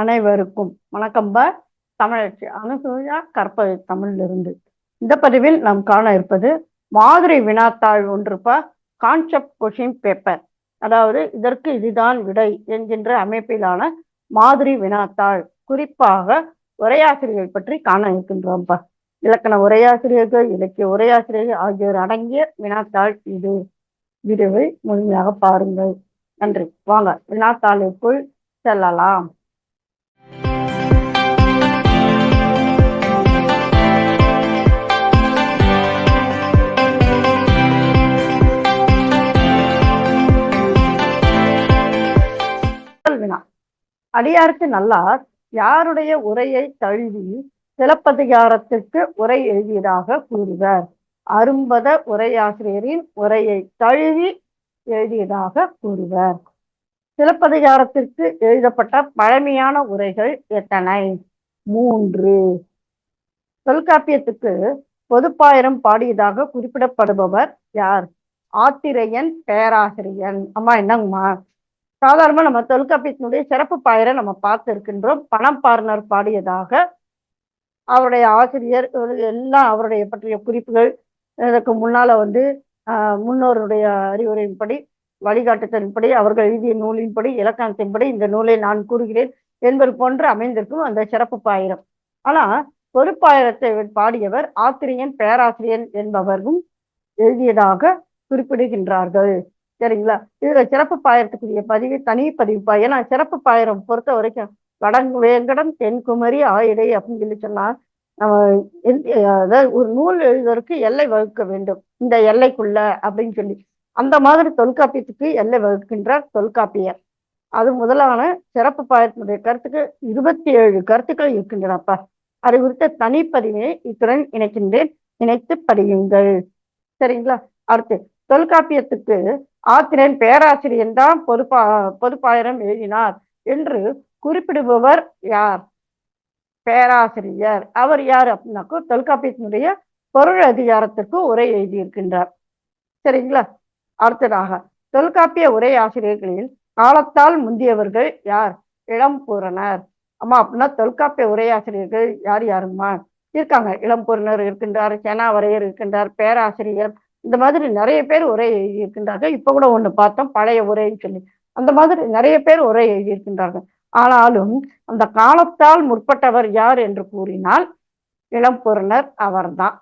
அனைவருக்கும் வணக்கம்பா தமிழச்சி அனுசூயா கற்பது தமிழிலிருந்து. இந்த பதிவில் நாம் காண இருப்பது மாதிரி வினாத்தாள் ஒன்றுப்பா கான்செப்ட் கொஷின் பேப்பர் அதாவது இதற்கு இதுதான் விடை என்கின்ற அமைப்பிலான மாதிரி வினாத்தாள். குறிப்பாக உரையாசிரியர்கள் பற்றி காண இருக்கின்றோம்ப்பா இலக்கண உரையாசிரியர்கள் இலக்கிய உரையாசிரியர்கள் ஆகியோர் அடங்கிய வினாத்தாள் இது. வீடியோவை முழுமையாக பாருங்கள். நன்றி. வாங்க வினாத்தாளுக்குள் செல்லலாம். அடியாருக்கு நல்லார் யாருடைய உரையை தழுவி சிலப்பதிகாரத்திற்கு உரை எழுதியதாக கூறுவர். அரும்பத உரையாசிரியரின் உரையை தழுவி எழுதியதாக கூறுவர். சிலப்பதிகாரத்திற்கு எழுதப்பட்ட பழமையான உரைகள் எத்தனை? மூன்று. தொல்காப்பியத்துக்கு பொதுப்பாயிரம் பாடியதாக குறிப்பிடப்படுபவர் யார்? ஆத்திரையன் பேராசிரியன். அம்மா என்னங்கம்மா? சாதாரணமா நம்ம தொல்காப்பியத்தினுடைய சிறப்பு பாயரை நம்ம பார்த்து இருக்கின்றோம் பணம் பார்னர் பாடியதாக அவருடைய ஆசிரியர் எல்லாம் அவருடைய பற்றிய குறிப்புகள். இதற்கு முன்னால வந்து ஆஹ் முன்னோருடைய அறிவுரையின்படி வழிகாட்டுதலின்படி அவர்கள் எழுதிய நூலின்படி இலக்கணத்தின்படி இந்த நூலை நான் கூறுகிறேன் என்பது போன்று அமைந்திருக்கும் அந்த சிறப்பு பாயிரம். ஆனா பொறுப்பாயிரத்தை பாடியவர் ஆத்திரியன் பேராசிரியன் என்பவரும் எழுதியதாக குறிப்பிடுகின்றார்கள். சரிங்களா? இதுல சிறப்பு பாயிரத்துக்குரிய பதிவு தனி பதிவுப்பா ஏன்னா சிறப்பு பாயிரம் பொறுத்த வரைக்கும் வடங்கு வேங்கடம் தென்குமரி ஆயிடை அப்படின்னு சொல்லி சொன்னா நம்ம அதாவது ஒரு நூல் எழுதுவதற்கு எல்லை வகுக்க வேண்டும். இந்த எல்லைக்குள்ள அப்படின்னு சொல்லி. அந்த மாதிரி தொல்காப்பியத்துக்கு எல்லை வகுக்கின்றார் தொல்காப்பியர். அது முதலான சிறப்பு பாயத்தினுடைய கருத்துக்கு இருபத்தி ஏழு கருத்துக்கள் இருக்கின்றனப்பா அது குறித்த தனிப்பதிவை இத்துடன் இணைக்கின்றேன். இணைத்து படியுங்கள். சரிங்களா? அடுத்து தொல்காப்பியத்துக்கு ஆத்திரன் பேராசிரியன் தான் பொதுப்பா பொதுப்பாயிரம் எழுதினார் என்று குறிப்பிடுபவர் யார்? பேராசிரியர். அவர் யார் அப்படின்னாக்கோ தொல்காப்பியத்தினுடைய பொருள் அதிகாரத்திற்கு உரை எழுதியிருக்கின்றார். சரிங்களா? அடுத்ததாக தொல்காப்பிய உரை ஆசிரியர்களில் காலத்தால் முந்தியவர்கள் யார்? இளம்பூரணர். அம்மா அப்படின்னா தொல்காப்பிய உரையாசிரியர்கள் யார் யாருமா இருக்காங்க. இளம்பூரணர் இருக்கின்றார் சேனாவரையர் இருக்கின்றார் பேராசிரியர் இந்த மாதிரி நிறைய பேர் உரை எழுதியிருக்கின்றார்கள். இப்போ கூட ஒன்று பார்த்தோம் பழைய உரைன்னு சொல்லி. அந்த மாதிரி நிறைய பேர் உரை எழுதியிருக்கின்றார்கள். ஆனாலும் அந்த காலத்தால் முற்பட்டவர் யார் என்று கூறினால் இளம்பொருணர் அவர்தான்.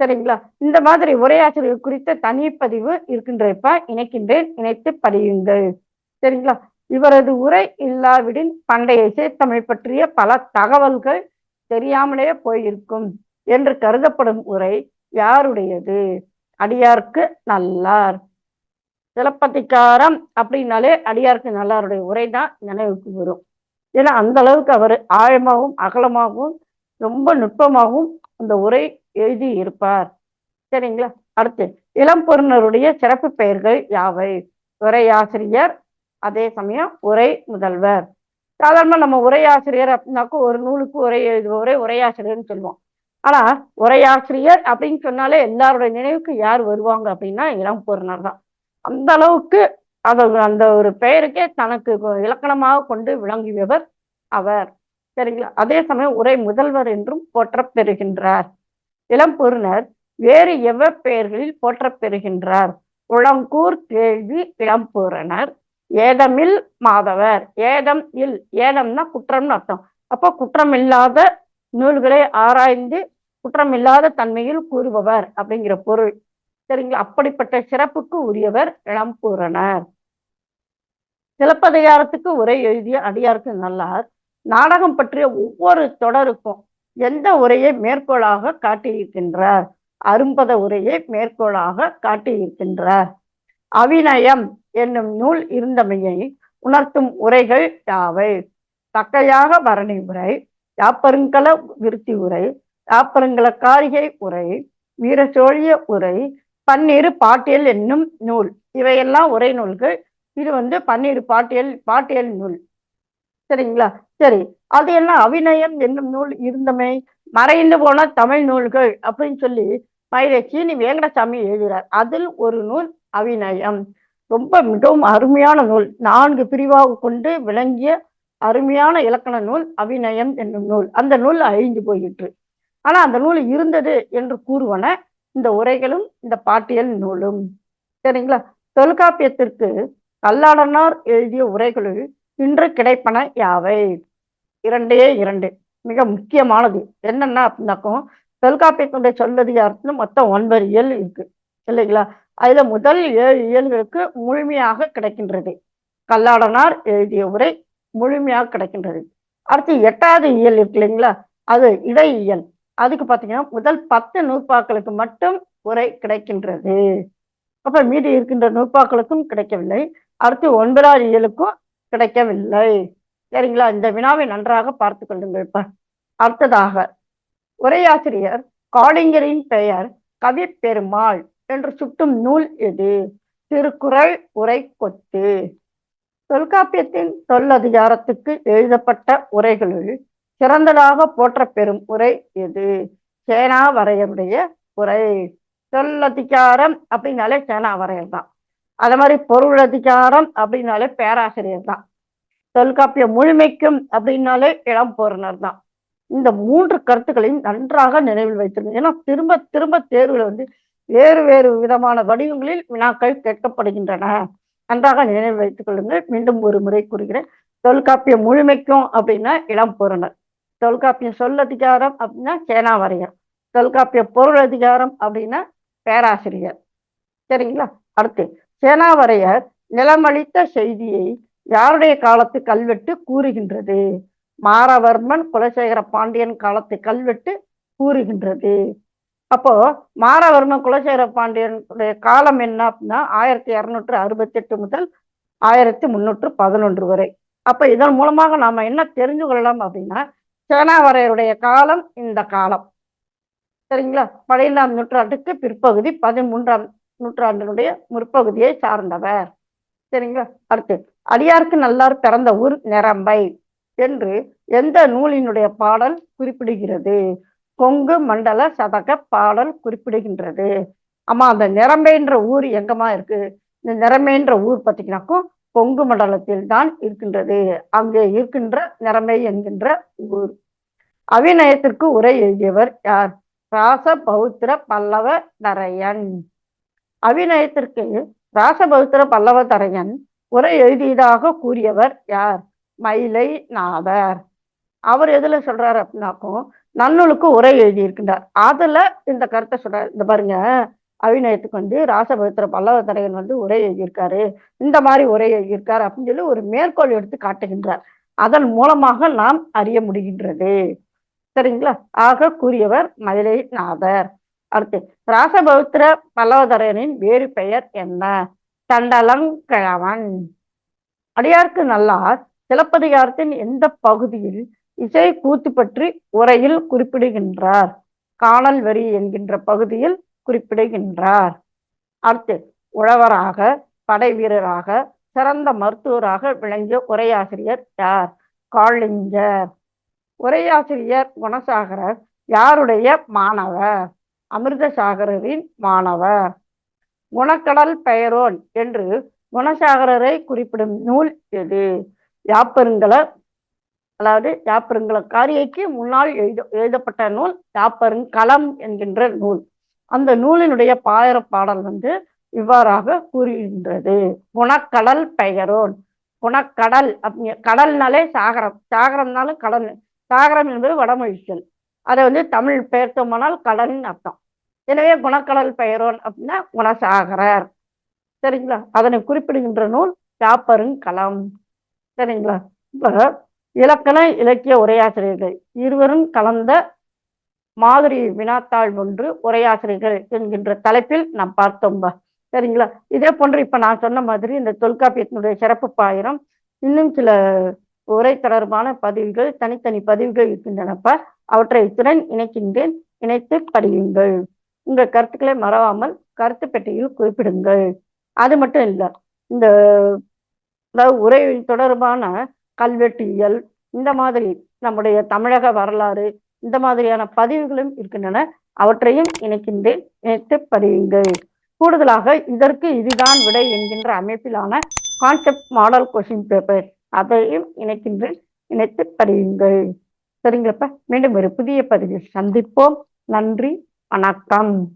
சரிங்களா? இந்த மாதிரி உரையாசிரியர் குறித்த தனிப்பதிவு இருக்கின்றப்ப இணைக்கின்றேன் இணைத்து படியுங்கள். சரிங்களா? இவரது உரை இல்லாவிடின் பண்டைய இசைத்தமிழ் பற்றிய பல தகவல்கள் தெரியாமலே போயிருக்கும் என்று கருதப்படும் உரை யாருடையது? அடியார்க்கு நல்லார். சிலப்பதிகாரம் அப்படின்னாலே அடியார்க்கு நல்லாருடைய உரை தான் நினைவுக்கு வரும். ஏன்னா அந்த அளவுக்கு அவர் ஆழமாகவும் அகலமாகவும் ரொம்ப நுட்பமாகவும் அந்த உரை எழுதி இருப்பார். சரிங்களா? அடுத்து இளம்பொருணருடைய சிறப்பு பெயர்கள் யாவை? உரையாசிரியர் அதே சமயம் உரை முதல்வர். சாதாரணமாக நம்ம உரையாசிரியர் அப்படின்னாக்கா ஒரு நூலுக்கு உரை எழுதுபவரை உரையாசிரியர்னு சொல்லுவோம். ஆனா உரையாசிரியர் அப்படின்னு சொன்னாலே எல்லாருடைய நினைவுக்கு யார் வருவாங்க அப்படின்னா இளம்பொருணர் தான் அந்த அளவுக்கு அத அந்த ஒரு பெயருக்கே தனக்கு இலக்கணமாக கொண்டு விளங்கியவர் அவர். சரிங்களா? அதே சமயம் உரை முதல்வர் என்றும் போற்றப்பெறுகின்றார். இளம்பொருணர் வேறு எவ பெயர்களில் போற்றப் பெறுகின்றார் உளங்கூர் கேள்வி இளம்பூரணர். ஏதமில் மாதவர். ஏதம் இல். ஏதம்னா குற்றம்னு அர்த்தம். அப்போ குற்றம் இல்லாத நூல்களை ஆராய்ந்து குற்றமில்லாத தன்மையில் கூறுபவர் அப்படிங்கிற பொருள். சரிங்களா? அப்படிப்பட்ட சிறப்புக்கு உரியவர் இளம்பூரணர் சிலப்பதிகாரத்துக்கு உரை எழுதிய அடியாருக்கு நல்லார். நாடகம் பற்றிய ஒவ்வொரு தொடருக்கும் எந்த உரையை மேற்கோளாக காட்டியிருக்கின்றார்? அரும்பத உரையை மேற்கோளாக காட்டியிருக்கின்றார். அவிநயம் என்னும் நூல் இருந்தமையை உணர்த்தும் உரைகள் யாவை? தக்கையாக பரணி உரை யாப்பருங்கல விருத்தி உரை யாப்பருங்கல காரிகை உரை வீரசோழிய உரை பன்னிரு பாட்டியல் என்னும் நூல். இவையெல்லாம் உரை நூல்கள். இது வந்து பன்னிரு பாட்டியல் பாட்டியல் நூல். சரிங்களா? சரி. அது என்ன? அவிநயம் என்னும் நூல் இருந்தமை மறைந்து போன தமிழ் நூல்கள் அப்படின்னு சொல்லி மயிலை சீனி வேங்கடசாமி எழுதுகிறார். அதில் ஒரு நூல் அவிநயம் ரொம்ப மிகவும் அருமையான நூல். நான்கு பிரிவாக கொண்டு விளங்கிய அருமையான இலக்கண நூல் அபிநயம் என்னும் நூல். அந்த நூல் அழிஞ்சு போயிற்று. ஆனா அந்த நூல் இருந்தது என்று கூறுவன இந்த உரைகளும் இந்த பாட்டியல் நூலும். சரிங்களா? தொல்காப்பியத்திற்கு கல்லாடனார் எழுதிய உரைகளுள் இன்று கிடைப்பன யாவை? இரண்டே இரண்டு. மிக முக்கியமானது. என்னன்னா அப்படின்னாக்கும் தொல்காப்பியத்தினுடைய சொல்லதிகாரத்துல மொத்தம் ஒன்பது இயல் இருக்கு. இல்லைங்களா? அதுல முதல் ஏழு இயல்களுக்கு முழுமையாக கிடைக்கின்றது. கல்லாடனார் எழுதிய உரை முழுமையாக கிடைக்கின்றது. அடுத்து எட்டாவது இயல் இருக்கு இல்லைங்களா? அது இடை இயல் அதுக்கு பார்த்தீங்கன்னா முதல் பத்து நூற்பாக்களுக்கு மட்டும் உரை கிடைக்கின்றது. அப்ப மீதி இருக்கின்ற நூற்பாக்களுக்கும் கிடைக்கவில்லை. அடுத்து ஒன்பதாவது இயலுக்கும் கிடைக்கவில்லை. சரிங்களா? இந்த வினாவை நன்றாக பார்த்து கொள்ளுங்கள் இப்ப. அடுத்ததாக உரையாசிரியர் காளிங்கரின் பெயர் கவி பெருமாள் என்று சுட்டும் நூல் எது? திருக்குறள் உரை கொத்து தொல்காப்பியத்தின் தொல்லதிகாரத்துக்கு எழுதப்பட்ட உரைகளுள் சிறந்ததாக போற்ற பெறும் உரை எது? சேனாவரையருடைய உரை. சொல்லதிகாரம் அப்படின்னாலே சேனாவரையர் தான் அது மாதிரி பொருளதிகாரம் அப்படின்னாலே பேராசிரியர் தான் தொல்காப்பிய முழுமைக்கும் அப்படின்னாலே இளம் இளம்பொருணர் தான் இந்த மூன்று கருத்துக்களையும் நன்றாக நினைவில் வைத்திருந்தது ஏன்னா திரும்ப திரும்ப தேர்வில் வந்து வேறு வேறு விதமான வடிவங்களில் வினாக்கள் கேட்கப்படுகின்றன. நன்றாக நினைவு வைத்துக் கொள்ளுங்கள். மீண்டும் ஒரு முறை கூறுகிறேன். தொல்காப்பியம் முழுமைக்கும் அப்படின்னா இளம் புறநர் தொல்காப்பிய சொல்லதிகாரம் அப்படின்னா சேனாவரையர். தொல்காப்பிய பொருள் அதிகாரம் அப்படின்னா பேராசிரியர். சரிங்களா? அடுத்து சேனாவரையர் நிலமளித்த செய்தியை யாருடைய காலத்து கல்வெட்டு கூறுகின்றது? மாரவர்மன் குலசேகர பாண்டியன் காலத்து கல்வெட்டு கூறுகின்றது. அப்போ மாரவர்ம குலசேகர பாண்டியனுடைய காலம் என்ன அப்படின்னா ஆயிரத்தி இருநூற்று அறுபத்தி எட்டு முதல் ஆயிரத்தி முன்னூற்று பதினொன்று வரை. அப்ப இதன் மூலமாக நாம என்ன தெரிஞ்சு கொள்ளலாம் அப்படின்னா சேனாவரையருடைய காலம் இந்த காலம். சரிங்களா? பதினைந்தாம் நூற்றாண்டுக்கு பிற்பகுதி பதிமூன்றாம் நூற்றாண்டினுடைய முற்பகுதியை சார்ந்தவர். சரிங்களா? அடுத்து அடியாருக்கு நல்லார் பிறந்த ஊர் நிரம்பை என்று எந்த நூலினுடைய பாடல் குறிப்பிடுகிறது? கொங்கு மண்டல சதக பாடல் குறிப்பிடுகின்றது. ஆமா அந்த நிரம்பைன்ற ஊர் எங்கம்மா இருக்கு? இந்த நிரம்பைன்ற ஊர் பார்த்தீங்கன்னாக்கும் கொங்கு மண்டலத்தில் தான் இருக்கின்றது. அங்கே இருக்கின்ற நிரம்பை என்கின்ற ஊர். அவிநயத்திற்கு உரை எழுதியவர் யார்? ராச பௌத்திர பல்லவ தரையன். அவிநயத்திற்கு ராசபௌத்திர பல்லவ தரையன் உரை எழுதியதாக கூறியவர் யார்? மயிலை நாதர் அவர் எதுல சொல்றாரு அப்படின்னாக்கும் நன்னூலுக்கு உரை எழுதியிருக்கின்றார். அதுல இந்த கருத்தை சொல்ற இந்த பாருங்க அவிநயத்துக்கு வந்து ராசபௌத்திர பல்லவதரையன் வந்து உரை எழுதியிருக்காரு. இந்த மாதிரி உரை எழுதியிருக்காரு அப்படின்னு சொல்லி ஒரு மேற்கோள் எடுத்து காட்டுகின்றார். அதன் மூலமாக நாம் அறிய முடிகின்றது. சரிங்களா? ஆக கூறியவர் மதுரை நாதர் அடுத்து ராசபௌத்திர பல்லவதரனின் வேறு பெயர் என்ன? தண்டலங்கிழவன். அடியார்க்கு நல்லார் சிலப்பதிகாரத்தின் எந்த பகுதியில் இசை கூத்து பற்றி உரையில் குறிப்பிடுகின்றார். காணல் வரி என்கின்ற பகுதியில் குறிப்பிடுகின்றார். அடுத்து உழவராக படை வீரராக சிறந்த மருத்துவராக விளங்கிய உரையாசிரியர் யார்? காளிஞ்சர் உரையாசிரியர் குணசாகரர். யாருடைய மாணவர்? அமிர்தசாகரரின் மாணவர். குணக்கடல் பெயரோன் என்று குணசாகரரை குறிப்பிடும் நூல் எது? யாப்பருங்கல அதாவது யாப்பருங்கல காரியைக்கு முன்னால் எழுத எழுதப்பட்ட நூல் யாப்பருங்கலம் என்கின்ற நூல். அந்த நூலினுடைய பாயர பாடல் வந்து இவ்வாறாக கூறுகின்றது. குணக்கடல் பெயரோன். குணக்கடல் அப்படி கடல்னாலே சாகரம். சாகரம்னாலும் கடல் சாகரம் என்பது வடமொழிச்சல். அதை வந்து தமிழ் பெயர்த்தோமானால் கடல்னு அர்த்தம். எனவே குணக்கடல் பெயரோன் அப்படின்னா குணசாகரர். சரிங்களா? அதனை குறிப்பிடுகின்ற நூல் யாப்பருங்கலம் சரிங்களா? இப்போ இலக்கண இலக்கிய உரையாசிரியர்கள் இருவரும் கலந்த மாதிரி வினாத்தாள் ஒன்று உரையாசிரியர்கள் என்கின்ற தலைப்பில் நாம் பார்த்தோம் சரிங்களா? இதே போன்று இப்ப நான் சொன்ன மாதிரி இந்த தொல்காப்பியத்தினுடைய சிறப்பு பாயிரம் இன்னும் சில உரை தொடர்பான பதிவுகள் தனித்தனி பதிவுகள் இருக்கின்றனப்ப அவற்றை இத்துடன் இணைக்கின்றேன். இணைத்து படியுங்கள். உங்கள் கருத்துக்களை மறவாமல் கருத்து பெட்டியில் குறிப்பிடுங்கள். அது மட்டும் இல்லை இந்த அதாவது உரை தொடர்பான கல்வெட்டியல் இந்த மாதிரி நம்முடைய தமிழக வரலாறு இந்த மாதிரியான பதிவுகளும் இருக்கின்றன. அவற்றையும் இணைக்கின்றேன். இணைத்து பதியுங்கள் கூடுதலாக இதற்கு இதுதான் விடை என்கின்ற அமைப்பிலான கான்செப்ட் மாடல் கொஷின் பேப்பர் அதையும் இணைக்கின்றேன். இணைத்து பதியுங்கள் சரிங்களப்ப? மீண்டும் ஒரு புதிய பதிவில் சந்திப்போம். நன்றி. வணக்கம்.